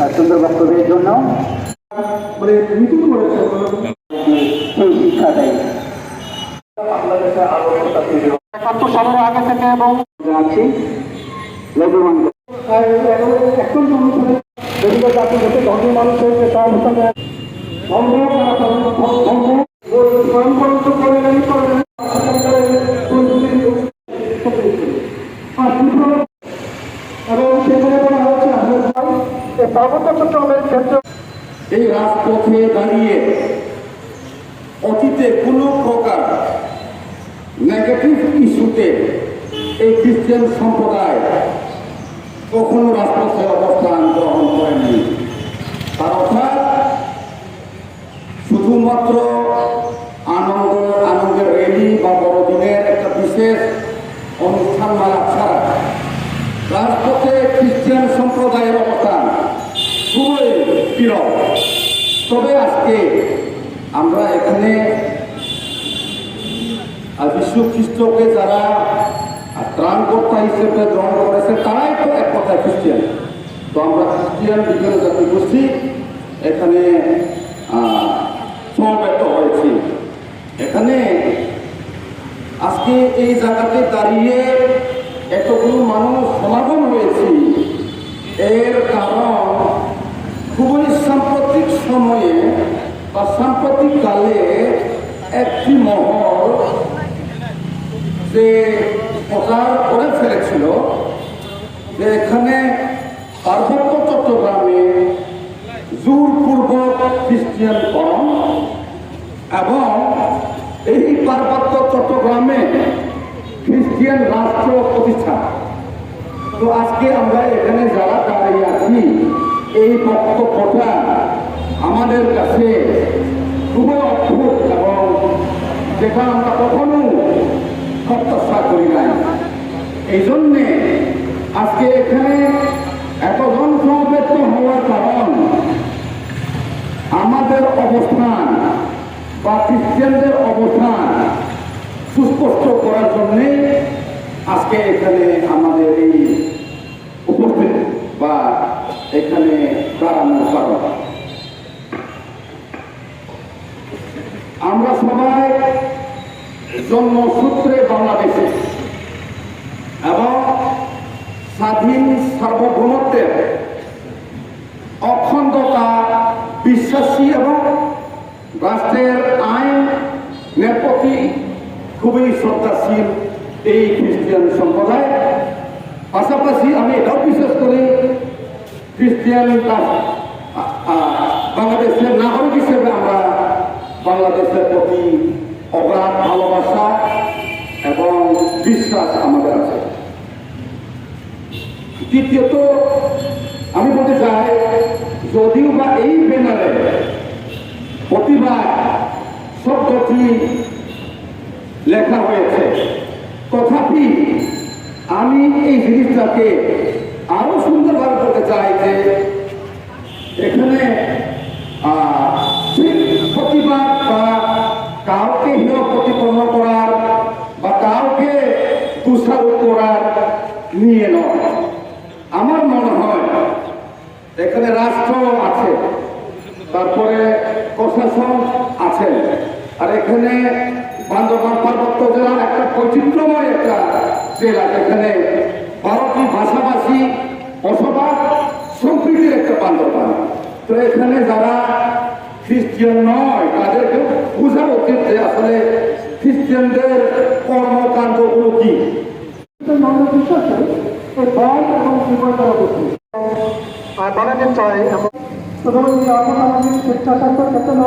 আর সুন্দর বক্তব্যের জন্য মানে এই শিক্ষা দেয় সালের আগে থেকে এবং আছি লঘুমান এখন মানুষের ধর্ম এই পার্বত্য চট্টগ্রামের ক্ষেত্রে এই রাজপথে দাঁড়িয়ে অতীতে কোনো প্রকার নেগেটিভ ইস্যুতে এই খ্রিস্টান সম্প্রদায় কখনো রাজপথে অবস্থান গ্রহণ করেনি। তার অর্থাৎ শুধুমাত্র আনন্দ আনন্দের রেলি বা বড়দিনের একটা বিশেষ অনুষ্ঠান মালা ছাড়া রাজপথে খ্রিস্টান সম্প্রদায়ের অবস্থান খুবই বিরল তবে আজকে আমরা এখানে যীশু খ্রিস্টকে যারা ত্রাণকর্তা হিসেবে গ্রহণ করেছে, তারাই তো এক কথায় খ্রিস্টিয়ান। তো আমরা খ্রিস্টিয়ান বিভিন্ন জাতি গোষ্ঠী এখানে সমবেত হয়েছি। এখানে আজকে এই জায়গাতে দাঁড়িয়ে এতগুলো মানুষ সমাগম হয়েছি এর কারণ খুবই সাম্প্রতিক সময়ে বা সাম্প্রতিক কালে একটি মহল যে প্রচার করে ফেলেছিল, যে এখানে পার্বত্য চট্টগ্রামে জোরপূর্বক খ্রিস্টিয়ানকরণ এবং এই পার্বত্য চট্টগ্রামে খ্রিস্টিয়ান রাষ্ট্র প্রতিষ্ঠা। তো আজকে আমরা এখানে যারা দাঁড়িয়ে আছি, এই বক্তব্যটা আমাদের কাছে খুবই অদ্ভুত এবং যেটা আমরা কখনো প্রত্যাশা করি নাই। এই জন্যে আজকে এখানে এতজন সমবেত হওয়ার কারণ আমাদের অবস্থান বা খ্রিস্টানদের অবস্থান সুস্পষ্ট করার জন্যে আজকে এখানে আমাদের এই উপস্থিত বা এখানে দাঁড়ানোর কারণ। আমরা সবাই জন্মসূত্রে বাংলাদেশে। এবং স্বাধীন সার্বভৌমত্বের অখণ্ডতা বিশ্বাসী এবং রাষ্ট্রের আইনের প্রতি খুবই শ্রদ্ধাশীল এই খ্রিস্টিয়ান সম্প্রদায়। পাশাপাশি আমি এটাও বিশ্বাস করি, খ্রিস্টিয়ান রা- আ- আ- বাংলাদেশের নাগরিক হিসেবে আমরা বাংলাদেশের প্রতি অগাধ ভালোবাসা এবং বিশ্বাস আমাদের আছে। দ্বিতীয়ত আমি বলতে চাই, যদিও বা এই ব্যানারে প্রতিবাদ শব্দটি লেখা হয়েছে, তথাপি আমি এই জিনিসটাকে আরও সুন্দরভাবে বলতে চাই যে এখানে আহ, ঠিক প্রতিবাদ বা কাউকে হেয় প্রতিপন্ন করার বা কাউকে তুষারোপ করার নিয়ে নয় আমার মনে হয় এখানে রাষ্ট্র আছে, তারপরে প্রশাসন আছে। আর এখানে বান্দরবান পার্বত্য জেলার একটা বৈচিত্র্যময় একটা জেলা, যেখানে বারোটি ভাষাভাষী বসবাস সম্প্রীতির একটা বান্দরবান। তো এখানে যারা খ্রিস্টিয়ান নয় তাদেরকে বোঝা উচিত যে আসলে খ্রিস্টিয়ানদের কর্মকাণ্ডগুলো কি। বিশ্বাসে এই বল এবং জীবন আর বানাতে চাই এবং সুতরাং স্বেচ্ছাসেবক চেতনা